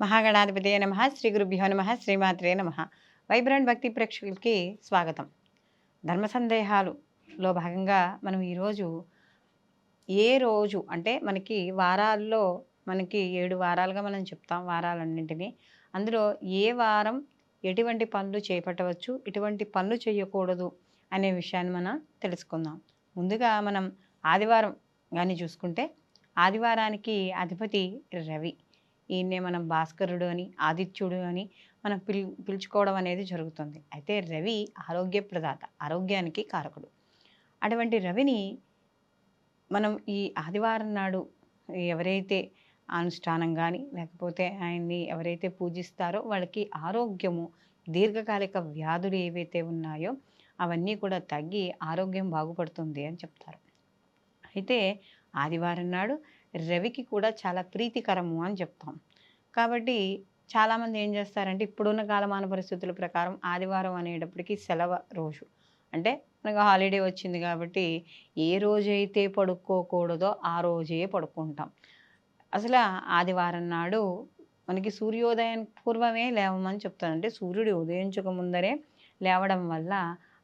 మహాగణాధిపతి నమ శ్రీ గురుభ్యో నమ శ్రీమాత్రే నమ. వైబ్రెంట్ భక్తి ప్రేక్షకులకి స్వాగతం. ధర్మ సందేహాలులో భాగంగా మనం ఈరోజు ఏ రోజు అంటే మనకి వారాల్లో మనకి ఏడు వారాలుగా మనం చెప్తాం వారాలన్నింటినీ. అందులో ఏ వారం ఎటువంటి పనులు చేపట్టవచ్చు ఎటువంటి పనులు చేయకూడదు అనే విషయాన్ని మనం తెలుసుకుందాం. ముందుగా మనం ఆదివారం కానీ చూసుకుంటే ఆదివారానికి అధిపతి రవి. ఈయన్నే మనం భాస్కరుడు అని ఆదిత్యుడు అని మనం పిలు పిలుచుకోవడం అనేది జరుగుతుంది. అయితే రవి ఆరోగ్య ప్రదాత ఆరోగ్యానికి కారకుడు. అటువంటి రవిని మనం ఈ ఆదివారం నాడు ఎవరైతే అనుష్ఠానం కానీ లేకపోతే ఆయన్ని ఎవరైతే పూజిస్తారో వాళ్ళకి ఆరోగ్యము దీర్ఘకాలిక వ్యాధులు ఏవైతే ఉన్నాయో అవన్నీ కూడా తగ్గి ఆరోగ్యం బాగుపడుతుంది అని చెప్తారు. అయితే ఆదివారం నాడు రవికి కూడా చాలా ప్రీతికరము అని చెప్తాం. కాబట్టి చాలామంది ఏం చేస్తారంటే ఇప్పుడున్న కాలమాన పరిస్థితుల ప్రకారం ఆదివారం అనేటప్పటికి సెలవు రోజు. అంటే మనకు హాలిడే వచ్చింది కాబట్టి ఏ రోజైతే పడుకోకూడదో ఆ రోజే పడుకుంటాం. అసలు ఆదివారం నాడు మనకి సూర్యోదయం పూర్వమే లేవమని చెప్తాను అంటే సూర్యుడు ఉదయించక ముందరే లేవడం వల్ల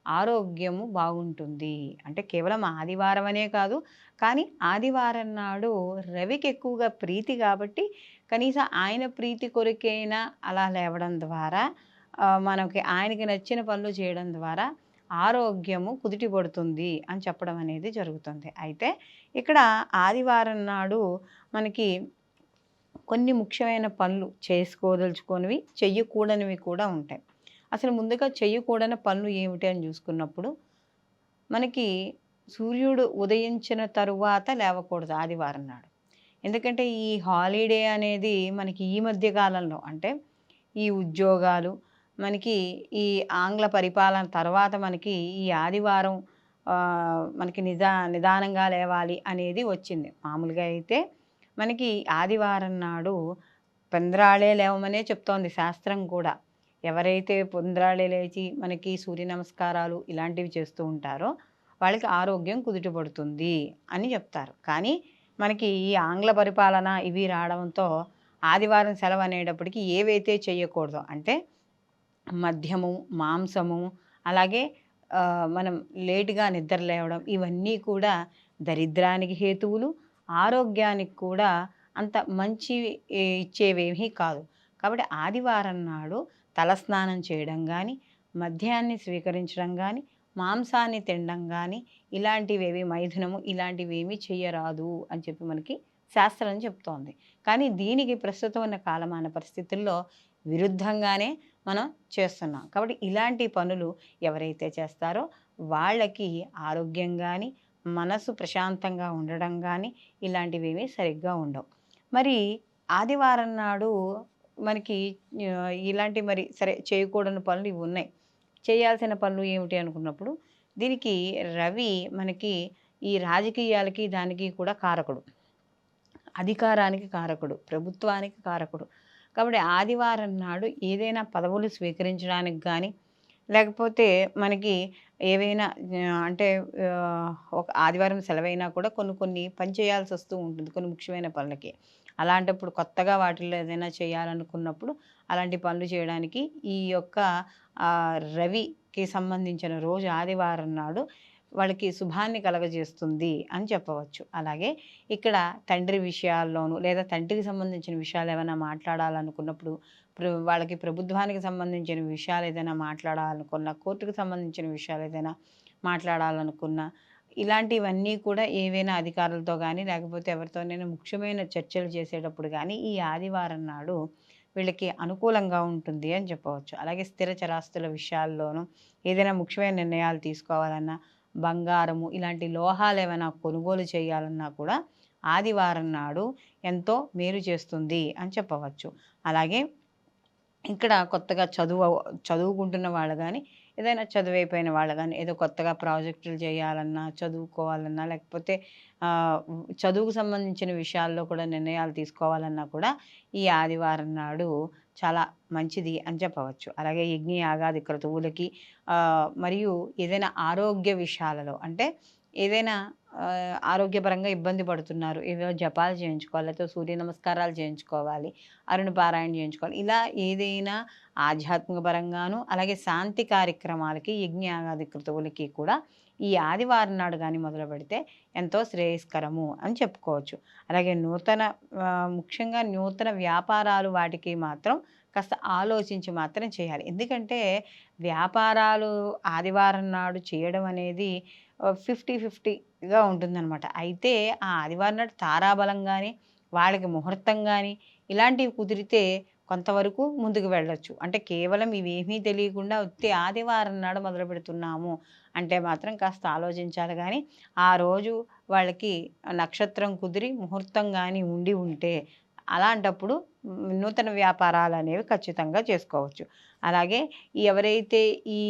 ఆరోగ్యము బాగుంటుంది. అంటే కేవలం ఆదివారం అనే కాదు కానీ ఆదివారం నాడు రవికి ఎక్కువగా ప్రీతి కాబట్టి కనీసం ఆయన ప్రీతి కొరికైనా అలా లేవడం ద్వారా మనకి ఆయనకి నచ్చిన పనులు చేయడం ద్వారా ఆరోగ్యము కుదిటిపడుతుంది అని చెప్పడం అనేది జరుగుతుంది. అయితే ఇక్కడ ఆదివారం నాడు మనకి కొన్ని ముఖ్యమైన పనులు చేసుకోదలుచుకున్నవి చెయ్యకూడనివి కూడా ఉంటాయి. అసలు ముందుగా చేయకూడని పనులు ఏమిటి అని చూసుకున్నప్పుడు మనకి సూర్యుడు ఉదయించిన తరువాత లేవకూడదు ఆదివారం నాడు. ఎందుకంటే ఈ హాలిడే అనేది మనకి ఈ మధ్య కాలంలో అంటే ఈ ఉద్యోగాలు మనకి ఈ ఆంగ్ల పరిపాలన తర్వాత మనకి ఈ ఆదివారం మనకి నిదా నిదానంగా లేవాలి అనేది వచ్చింది. మామూలుగా అయితే మనకి ఆదివారం నాడు పెందరాళే లేవమనే చెప్తోంది శాస్త్రం కూడా. ఎవరైతే పొంద్రాళే లేచి మనకి సూర్య నమస్కారాలు ఇలాంటివి చేస్తూ ఉంటారో వాళ్ళకి ఆరోగ్యం కుదుటపడుతుంది అని చెప్తారు. కానీ మనకి ఈ ఆంగ్ల పరిపాలన ఇవి రావడంతో ఆదివారం సెలవు అనేటప్పటికి ఏవైతే చేయకూడదో అంటే మద్యము మాంసము అలాగే మనం లేటుగా నిద్ర లేవడం ఇవన్నీ కూడా దరిద్రానికి హేతువులు ఆరోగ్యానికి కూడా అంత మంచి ఇచ్చేవేమీ కాదు. కాబట్టి ఆదివారం నాడు తలస్నానం చేయడం కానీ మద్యాన్ని స్వీకరించడం కానీ మాంసాన్ని తినడం కానీ ఇలాంటివేవి మైథునము ఇలాంటివి ఏమీ చేయరాదు అని చెప్పి మనకి శాస్త్రం చెప్తోంది. కానీ దీనికి ప్రస్తుతం ఉన్న కాలమాన పరిస్థితుల్లో విరుద్ధంగానే మనం చేస్తున్నాం. కాబట్టి ఇలాంటి పనులు ఎవరైతే చేస్తారో వాళ్ళకి ఆరోగ్యం కానీ మనసు ప్రశాంతంగా ఉండడం కానీ ఇలాంటివేమీ సరిగ్గా ఉండవు. మరి ఆదివారం నాడు మనకి ఇలాంటి మరి సరే చేయకూడని పనులు ఇవి ఉన్నాయి. చేయాల్సిన పనులు ఏమిటి అనుకున్నప్పుడు దీనికి రవి మనకి ఈ రాజకీయాలకి దానికి కూడా కారకుడు. అధికారానికి కారకుడు ప్రభుత్వానికి కారకుడు. కాబట్టి ఆదివారం నాడు ఏదైనా పదవులు స్వీకరించడానికి కానీ లేకపోతే మనకి ఏవైనా అంటే ఒక ఆదివారం సెలవైనా కూడా కొన్ని కొన్ని పని చేయాల్సి వస్తూ ఉంటుంది కొన్ని ముఖ్యమైన పనులకి. అలాంటప్పుడు కొత్తగా వాటిల్లో ఏదైనా చేయాలనుకున్నప్పుడు అలాంటి పనులు చేయడానికి ఈ యొక్క రవికి సంబంధించిన రోజు ఆదివారం నాడు వాళ్ళకి శుభాన్ని కలగజేస్తుంది అని చెప్పవచ్చు. అలాగే ఇక్కడ తండ్రి విషయాల్లోనూ లేదా తండ్రికి సంబంధించిన విషయాలు ఏమైనా మాట్లాడాలనుకున్నప్పుడు ప్ర- వాళ్ళకి ప్రభుత్వానికి సంబంధించిన విషయాలు ఏదైనా మాట్లాడాలనుకున్నా కోర్టుకు సంబంధించిన విషయాలు ఏదైనా మాట్లాడాలనుకున్నా ఇలాంటివన్నీ కూడా ఏవైనా అధికారులతో కానీ లేకపోతే ఎవరితోనైనా ముఖ్యమైన చర్చలు చేసేటప్పుడు కానీ ఈ ఆదివారం నాడు వీళ్ళకి అనుకూలంగా ఉంటుంది అని చెప్పవచ్చు. అలాగే స్థిర చరాస్తుల విషయాల్లోనూ ఏదైనా ముఖ్యమైన నిర్ణయాలు తీసుకోవాలన్నా బంగారము ఇలాంటి లోహాలు ఏమైనా కొనుగోలు చేయాలన్నా కూడా ఆదివారం నాడు ఎంతో మేలు చేస్తుంది అని చెప్పవచ్చు. అలాగే ఇక్కడ కొత్తగా చదువు చదువుకుంటున్న వాళ్ళు కానీ ఏదైనా చదువైపోయిన వాళ్ళు కానీ ఏదో కొత్తగా ప్రాజెక్టులు చేయాలన్నా చదువుకోవాలన్నా లేకపోతే చదువుకు సంబంధించిన విషయాల్లో కూడా నిర్ణయాలు తీసుకోవాలన్నా కూడా ఈ ఆదివారం నాడు చాలా మంచిది అని చెప్పవచ్చు. అలాగే యజ్ఞ యాగాది క్రతువులకి మరియు ఏదైనా ఆరోగ్య విషయాలలో అంటే ఏదైనా ఆరోగ్యపరంగా ఇబ్బంది పడుతున్నారు ఏవో జపాలు చేయించుకోవాలి లేకపోతే సూర్య నమస్కారాలు చేయించుకోవాలి అరుణ పారాయణ చేయించుకోవాలి ఇలా ఏదైనా ఆధ్యాత్మిక పరంగాను అలాగే శాంతి కార్యక్రమాలకి యజ్ఞాగాది కృతువులకి కూడా ఈ ఆదివారం నాడు కానీ మొదలు పెడితే ఎంతో శ్రేయస్కరము అని చెప్పుకోవచ్చు. అలాగే నూతన ముఖ్యంగా నూతన వ్యాపారాలు వాటికి మాత్రం కాస్త ఆలోచించి మాత్రం చేయాలి. ఎందుకంటే వ్యాపారాలు ఆదివారం నాడు చేయడం అనేది ఫిఫ్టీ ఫిఫ్టీగా ఉంటుందన్నమాట. అయితే ఆ ఆదివారం నాడు తారాబలం కానీ వాళ్ళకి ముహూర్తం కానీ ఇలాంటివి కుదిరితే కొంతవరకు ముందుకు వెళ్ళొచ్చు. అంటే కేవలం ఇవేమీ తెలియకుండా వచ్చి ఆదివారం నాడు మొదలు పెడుతున్నాము అంటే మాత్రం కాస్త ఆలోచించాలి. కానీ ఆ రోజు వాళ్ళకి నక్షత్రం కుదిరి ముహూర్తం కానీ ఉండి ఉంటే అలాంటప్పుడు నూతన వ్యాపారాలు అనేవి ఖచ్చితంగా చేసుకోవచ్చు. అలాగే ఎవరైతే ఈ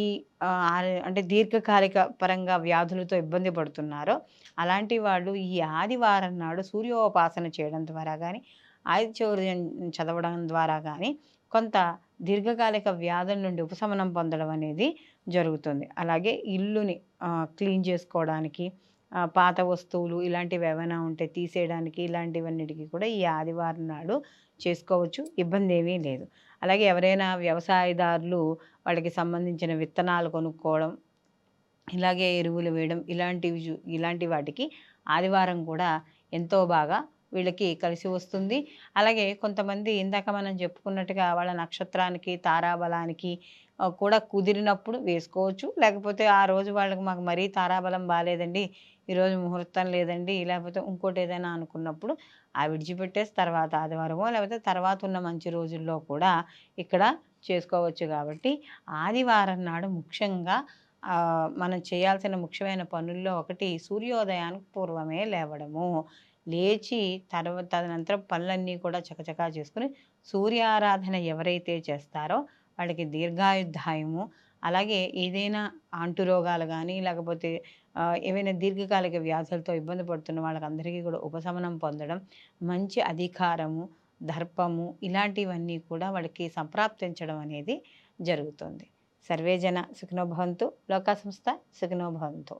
అంటే దీర్ఘకాలిక పరంగా వ్యాధులతో ఇబ్బంది పడుతున్నారో అలాంటి వాళ్ళు ఈ ఆదివారం నాడు సూర్యోపాసన చేయడం ద్వారా కానీ ఆదిత్యవర్యం చదవడం ద్వారా కానీ కొంత దీర్ఘకాలిక వ్యాధుల నుండి ఉపశమనం పొందడం అనేది జరుగుతుంది. అలాగే ఇల్లుని క్లీన్ చేసుకోవడానికి పాత వస్తువులు ఇలాంటివి ఏమైనా ఉంటే తీసేయడానికి ఇలాంటివన్నిటికీ కూడా ఈ ఆదివారం నాడు చేసుకోవచ్చు. ఇబ్బంది ఏమీ లేదు. అలాగే ఎవరైనా వ్యవసాయదారులు వాళ్ళకి సంబంధించిన విత్తనాలు కొనుక్కోవడం ఇలాగే ఎరువులు వేయడం ఇలాంటివి ఇలాంటి వాటికి ఆదివారం కూడా ఎంతో బాగా వీళ్ళకి కలిసి వస్తుంది. అలాగే కొంతమంది ఇందాక మనం చెప్పుకున్నట్టుగా వాళ్ళ నక్షత్రానికి తారాబలానికి కూడా కుదిరినప్పుడు వేసుకోవచ్చు. లేకపోతే ఆ రోజు వాళ్ళకి మాకు మరీ తారాబలం బాగాలేదండి. ఈరోజు ముహూర్తం లేదండి. లేకపోతే ఇంకోటి ఏదైనా అనుకున్నప్పుడు ఆ విడిచిపెట్టేసి తర్వాత ఆదివారమో లేకపోతే తర్వాత ఉన్న మంచి రోజుల్లో కూడా ఇక్కడ చేసుకోవచ్చు కాబట్టి ఆదివారం నాడు ముఖ్యంగా మనం చేయాల్సిన ముఖ్యమైన పనుల్లో ఒకటి సూర్యోదయానికి పూర్వమే లేవడము. లేచి తర్వాత తదనంతరం పనులన్నీ కూడా చకచకా చేసుకుని సూర్యారాధన ఎవరైతే చేస్తారో వాళ్ళకి దీర్ఘాయుద్ధాయము అలాగే ఏదైనా అంటురోగాలు కానీ లేకపోతే ఏవైనా దీర్ఘకాలిక వ్యాధులతో ఇబ్బంది పడుతున్న వాళ్ళకందరికీ కూడా ఉపశమనం పొందడం మంచి అధికారము దర్పము ఇలాంటివన్నీ కూడా వాళ్ళకి సంప్రాప్తించడం అనేది జరుగుతుంది. సర్వేజన జన భవంతు. లోకా సంస్థ సుఖినోభవంతు